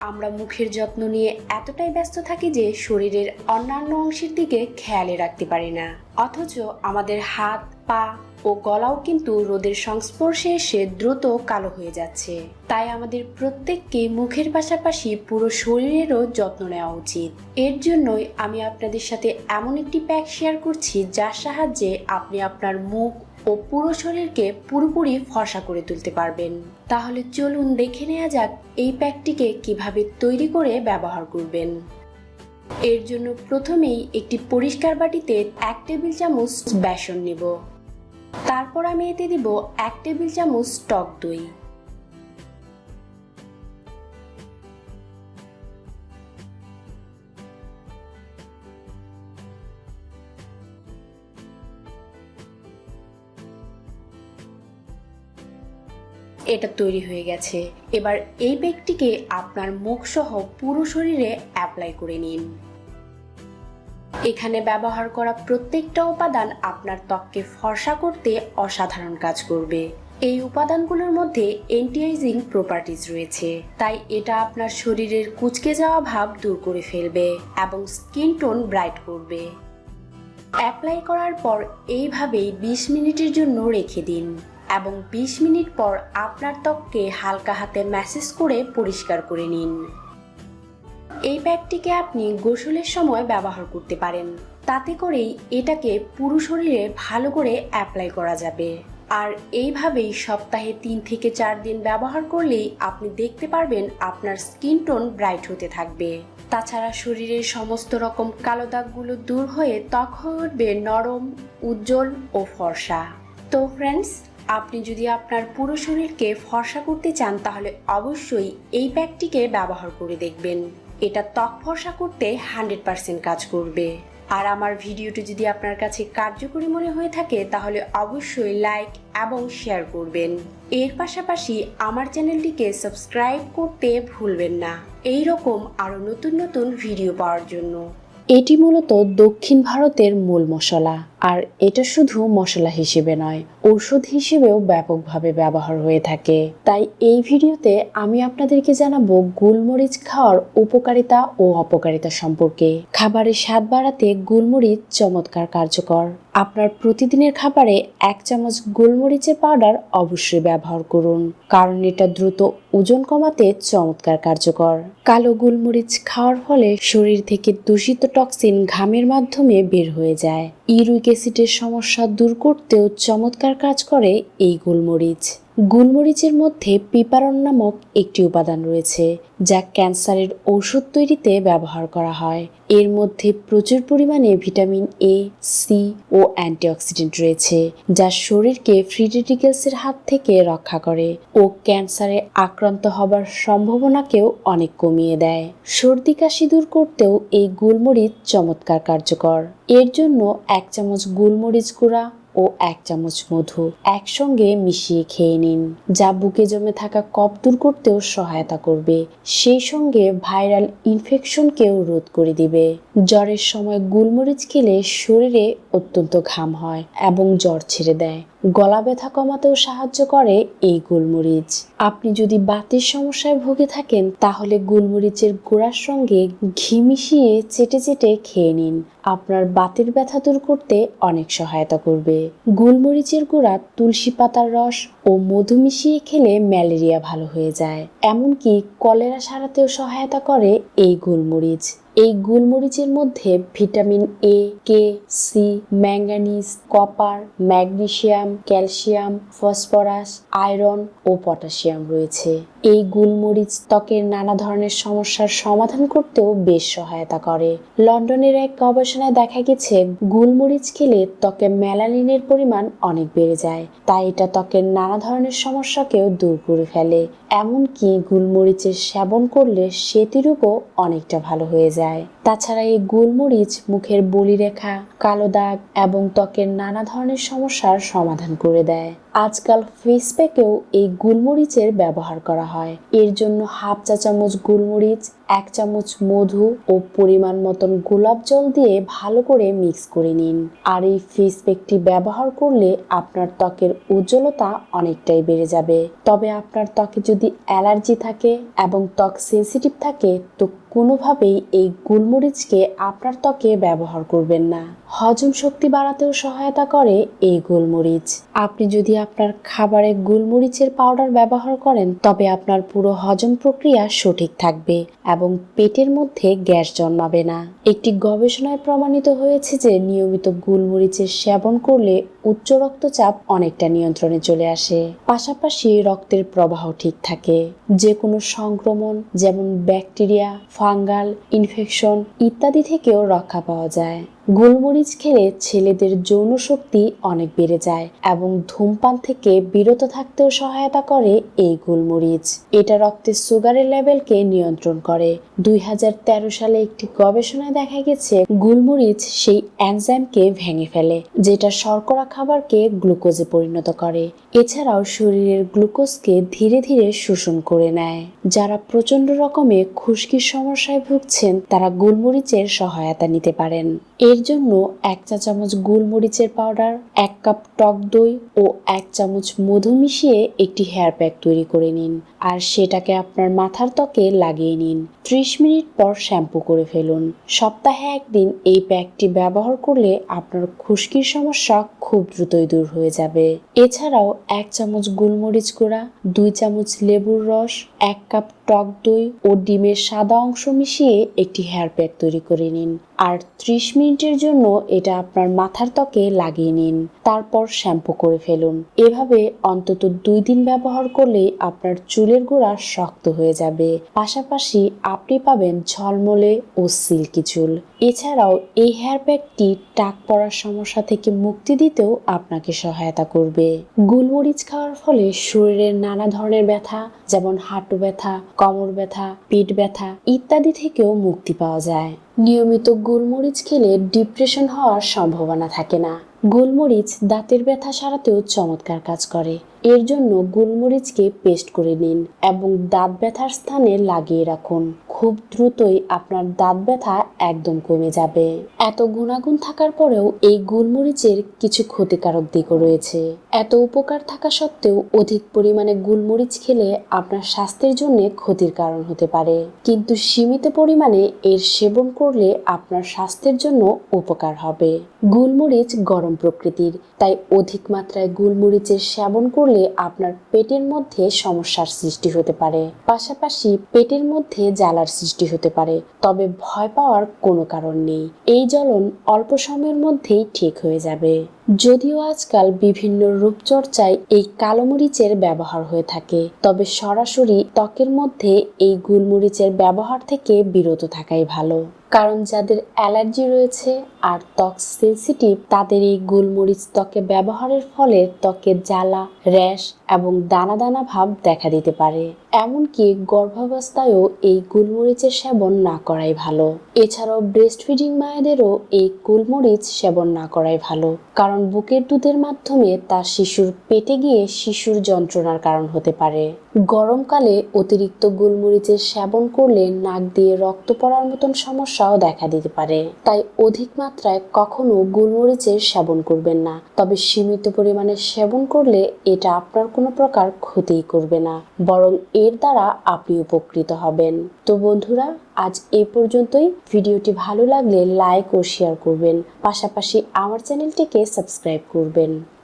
আমরা মুখের যত্ন নিয়ে এতটাই ব্যস্ত থাকি যে শরীরের অন্যান্য অংশের দিকে খেয়ালে রাখতে পারি না। অথচ আমাদের হাত, পা ও গলাও কিন্তু রোদের সংস্পর্শে এসে দ্রুত কালো হয়ে যাচ্ছে। তাই আমাদের প্রত্যেককে মুখের পাশাপাশি পুরো শরীরেরও যত্ন নেওয়া উচিত। এর জন্যই আমি আপনাদের সাথে এমন একটি প্যাক শেয়ার করছি যার সাহায্যে আপনি আপনার মুখ ও পুরো শরীরকে পুরোপুরি ফর্সা করে তুলতে পারবেন। তাহলে চলুন দেখে নেওয়া যাক এই প্যাকটিকে কীভাবে তৈরি করে ব্যবহার করবেন। এর জন্য প্রথমেই একটি পরিষ্কার বাটিতে এক টেবিল চামচ বেসন নেব। তারপর আমি এতে দিব এক টেবিল চামচ টক দই। এটা তৈরি হয়ে গেছে। এবার এই প্যাকটিকে আপনার মুখ সহ পুরো শরীরে অ্যাপ্লাই করে নিন। এখানে ব্যবহার করা প্রত্যেকটা উপাদান আপনার ত্বককে ফর্সা করতে অসাধারণ কাজ করবে। এই উপাদানগুলোর মধ্যে অ্যান্টিএজিং প্রপার্টিজ রয়েছে। তাই এটা আপনার শরীরের কুচকে যাওয়া ভাব দূর করে ফেলবে এবং স্কিন টোন ব্রাইট করবে। অ্যাপ্লাই করার পর এইভাবেই বিশ মিনিটের জন্য রেখে দিন। এবং 20 মিনিট পর আপনার ত্বককে হালকা হাতে ম্যাসেজ করে পরিষ্কার করে নিন। এই প্যাকটিকে আপনি গোসলের সময় ব্যবহার করতে পারেন। তাতে করেই এটাকে পুরো শরীরে ভালো করে অ্যাপ্লাই করা যাবে। আর এইভাবেই সপ্তাহে তিন থেকে চার দিন ব্যবহার করলেই আপনি দেখতে পারবেন আপনার স্কিন টোন ব্রাইট হতে থাকবে। তাছাড়া শরীরের সমস্ত রকম কালো দাগগুলো দূর হয়ে ত্বক হয়ে উঠবে নরম, উজ্জ্বল ও ফর্সা। তো ফ্রেন্ডস আপনি যদি আপনার পুরো শরীরকে ফর্সা করতে চান, তাহলে অবশ্যই এই প্যাকটিকে ব্যবহার করে দেখবেন। এটা ত্বক ফর্সা করতে হান্ড্রেড পার্সেন্ট কাজ করবে। আর আমার ভিডিওটি যদি আপনার কাছে কার্যকরী মনে হয়ে থাকে, তাহলে অবশ্যই লাইক এবং শেয়ার করবেন। এর পাশাপাশি আমার চ্যানেলটিকে সাবস্ক্রাইব করতে ভুলবেন না। এই রকম আরও নতুন নতুন ভিডিও পাওয়ার জন্য। এটি মূলত দক্ষিণ ভারতের মূল মশলা, আর এটা শুধু মশলা হিসেবে নয় ওষুধ হিসেবেও ব্যাপকভাবে ব্যবহার হয়ে থাকে। তাই এই ভিডিওতে আমি আপনাদেরকে জানাব গুলমরিচ খাওয়ার উপকারিতা ও অপকারিতা সম্পর্কে। খাবারের স্বাদ বাড়াতে গুলমরিচ চমৎকার কার্যকর। আপনার প্রতিদিনের খাবারে এক চামচ গোলমরিচের পাউডার অবশ্যই ব্যবহার করুন, কারণ এটা দ্রুত ওজন কমাতে চমৎকার কার্যকর। কালো গোলমরিচ খাওয়ার ফলে শরীর থেকে দূষিত টক্সিন ঘামের মাধ্যমে বের হয়ে যায়। ইউরিক অ্যাসিডের সমস্যা দূর করতেও চমৎকার কাজ করে এই গোলমরিচ। গোলমরিচের মধ্যে পিপারন নামক একটি উপাদান রয়েছে, যা ক্যান্সারের ঔষধ তৈরিতে ব্যবহার করা হয়। এর মধ্যে প্রচুর পরিমাণে ভিটামিন এ সি ও অ্যান্টিঅক্সিডেন্ট রয়েছে, যা শরীরকে ফ্রি রেডিকেলসের হাত থেকে রক্ষা করে ও ক্যান্সারে আক্রান্ত হবার সম্ভাবনাকেও অনেক কমিয়ে দেয়। সর্দি কাশি দূর করতেও এই গোলমরিচ চমৎকার কার্যকর। এর জন্য এক চামচ গোলমরিচ গুঁড়া ও এক চামচ মধু একসঙ্গে মিশিয়ে খেয়ে নিন। যা বুকে জমে থাকা কফ দূর করতেও সহায়তা করবে। সেই সঙ্গে ভাইরাল ইনফেকশনকেও রোধ করে দিবে। জ্বরের সময় গুলমরিচ খেলে শরীরে অত্যন্ত ঘাম হয় এবং জ্বর ছেড়ে দেয়। গলা ব্যথা কমাতেও সাহায্য করে এই গোলমরিচ। আপনি যদি বাতের সমস্যায় ভুগে থাকেন, তাহলে গোলমরিচের গোড়ার সঙ্গে ঘি মিশিয়ে চেটে চেটে খেয়ে নিন। আপনার বাতের ব্যথা দূর করতে অনেক সহায়তা করবে। গোলমরিচের গুঁড়া, তুলসী পাতার রস ও মধু মিশিয়ে খেলে ম্যালেরিয়া ভালো হয়ে যায়। এমনকি কলেরা সারাতেও সহায়তা করে এই গোলমরিচ। এই গোলমরিচের মধ্যে vitamin A K C manganese, copper magnesium calcium, phosphorus, iron O potassium রয়েছে। এই গুলমরিচ ত্বকের নানা ধরনের সমস্যার সমাধান করতেও বেশ সহায়তা করে। লন্ডনের এক গবেষণায় দেখা গেছে, গুলমরিচ খেলে ত্বকে ম্যালানিনের পরিমাণ অনেক বেড়ে যায়। তাই এটা ত্বকের নানা ধরনের সমস্যাকেও দূর করে ফেলে। এমনকি গোলমরিচের সেবন করলে সেতিরূপও অনেকটা ভালো হয়ে যায়। তাছাড়া এই গোলমরিচ, মুখের বলিরেখা, কালো দাগ এবং ত্বকের নানা ধরনের সমস্যার সমাধান করে দেয়। আজকাল ফেস প্যাকেও এই গোলমরিচের ব্যবহার করা হয়। এর জন্য হাফ চা চামচ গোলমরিচ, এক চামচ মধু ও পরিমাণ মতন গোলাপ জল দিয়ে ভালো করে মিক্স করে নিন। আর এই ফেস প্যাকটি ব্যবহার করলে আপনার ত্বকের উজ্জ্বলতা অনেকটাই বেড়ে যাবে। তবে আপনার ত্বকে যদি অ্যালার্জি থাকে এবং ত্বক সেন্সিটিভ থাকে, তো কোনোভাবেই এই গোলমরিচকে আপনার ত্বকে ব্যবহার করবেন না। হজম শক্তি বাড়াতেও সহায়তা করে এই গোলমরিচ। আপনি যদি আপনার খাবারে গোলমরিচের পাউডার ব্যবহার করেন, তবে আপনার পুরো হজম প্রক্রিয়া সঠিক থাকবে এবং পেটের মধ্যে গ্যাস জন্মাবে না। একটি গবেষণায় প্রমাণিত হয়েছে যে নিয়মিত গোলমরিচের সেবন করলে উচ্চ রক্তচাপ অনেকটা নিয়ন্ত্রণে চলে আসে। পাশাপাশি রক্তের প্রবাহ ঠিক থাকে। যে কোনো সংক্রমণ, যেমন ব্যাকটেরিয়া, ফাঙ্গাল, ইনফেকশন ইত্যাদি থেকেও রক্ষা পাওয়া যায়। গোলমরিচ খেলে ছেলেদের যৌন শক্তি অনেক বেড়ে যায় এবং ধূমপান থেকে বিরত থাকতেও সহায়তা করে এই গোলমরিচ। এটা রক্তে সুগারের লেভেলকে নিয়ন্ত্রণ করে। দুই হাজার তেরো সালে একটি গবেষণায় দেখা গেছে, গোলমরিচ সেই এনজাইমকে ভেঙে ফেলে, যেটা শর্করা খাবারকে গ্লুকোজে পরিণত করে। এছাড়াও শরীরের গ্লুকোজকে ধীরে ধীরে শোষণ করে নেয়। যারা প্রচণ্ড রকমের খুশকির সমস্যায় ভুগছেন, তারা গোলমরিচের সহায়তা নিতে পারেন। এর জন্য এক চা চামচ গোলমরিচের পাউডার, এক কাপ টক দই ও এক চামচ মধু মিশিয়ে একটি হেয়ার প্যাক তৈরি করে নিন। আর সেটাকে আপনার মাথার ত্বকে লাগিয়ে নিন। ত্রিশ মিনিট পর শ্যাম্পু করে ফেলুন। সপ্তাহে একদিন এই প্যাকটি ব্যবহার করলে আপনার খুশকির সমস্যা খুব দ্রুতই দূর হয়ে যাবে। এছাড়াও এক চামচ গোলমরিচ গুঁড়া, দুই চামচ লেবুর রস, এক কাপ টক দই ও ডিমের সাদা অংশ মিশিয়ে একটি হেয়ার প্যাক তৈরি করে নিন। আর ত্রিশ মিনিটের জন্য এটা আপনার মাথার ত্বকে লাগিয়ে নিন। তারপর শ্যাম্পু করে ফেলুন। এভাবে অন্তত দুই দিন ব্যবহার করলেই আপনার চুলের গোড়া শক্ত হয়ে যাবে। পাশাপাশি আপনি পাবেন ঝলমলে ও সিল্কি চুল। এছাড়াও এই হেয়ার ব্যাগটি টাক পড়ার সমস্যা থেকে মুক্তি দিতেও আপনাকে সহায়তা করবে। গোলমরিচ খাওয়ার ফলে শরীরের নানা ধরনের ব্যথা, যেমন হাঁটু ব্যথা, কোমর ব্যথা পিঠ ব্যথা ইত্যাদি থেকেও মুক্তি পাওয়া যায়। নিয়মিত গোলমরিচ খেলে ডিপ্রেশন হওয়ার সম্ভাবনা থাকে না। গোলমরিচ দাঁতের ব্যথা সারাতেও চমৎকার কাজ করে। এর জন্য গোলমরিচকে পেস্ট করে নিন এবং দাঁত ব্যথার স্থানে লাগিয়ে রাখুন। খুব দ্রুতই আপনার দাঁত ব্যথা একদম কমে যাবে। এত গুণাগুণ থাকার পরেও এই গোলমরিচের কিছু ক্ষতিকারক দিকও রয়েছে। এত উপকার থাকা সত্ত্বেও অধিক পরিমাণে গোলমরিচ খেলে আপনার স্বাস্থ্যের জন্য ক্ষতির কারণ হতে পারে। কিন্তু সীমিত পরিমাণে এর সেবন করলে আপনার স্বাস্থ্যের জন্য উপকার হবে। গোলমরিচ গরম প্রকৃতির, তাই অধিক মাত্রায় গোলমরিচের সেবন করলে আপনার পেটের মধ্যে সমস্যার সৃষ্টি হতে পারে। পাশাপাশি পেটের মধ্যে জ্বালার সৃষ্টি হতে পারে, তবে ভয় পাওয়ার কোনো কারণ নেই। এই জ্বলন অল্প সময়ের মধ্যেই ঠিক হয়ে যাবে। যদিও আজকাল বিভিন্ন রূপচর্চায় এই কালো মরিচের ব্যবহার হয়ে থাকে, তবে সরাসরি ত্বকের মধ্যে এই গোলমরিচের ব্যবহার থেকে বিরত থাকাই ভালো। কারণ যাদের অ্যালার্জি রয়েছে আর ত্বক সেন্সিটিভ, তাদের এই গোলমরিচ ত্বকে ব্যবহারের ফলে ত্বকে জ্বালা, র্যাশ এবং দানা দানা ভাব দেখা দিতে পারে। এমনকি গর্ভাবস্থায়ও এই গোলমরিচের সেবন না করাই ভালো। এছাড়াও ব্রেস্ট ফিডিং মায়েদেরও এই গোলমরিচ সেবন না করাই ভালো। কারণ বুকের দুধের মাধ্যমে তার শিশুর পেটে গিয়ে শিশুর যন্ত্রণার কারণ হতে পারে। গরমকালে অতিরিক্ত গোলমরিচের সেবন করলে নাক দিয়ে রক্ত পড়ার মতন সমস্যাও দেখা দিতে পারে। তাই অধিক মাত্রায় কখনো গোলমরিচের সেবন করবেন না। তবে সীমিত পরিমাণে সেবন করলে এটা আপনার কোনো প্রকার ক্ষতিই করবে না, বরং এর দ্বারা আপনি উপকৃত হবেন। তো বন্ধুরা, আজ এই পর্যন্তই। ভিডিওটি ভালো লাগলে লাইক ও শেয়ার করবেন। পাশাপাশি আমার চ্যানেলটিকে সাবস্ক্রাইব করবেন।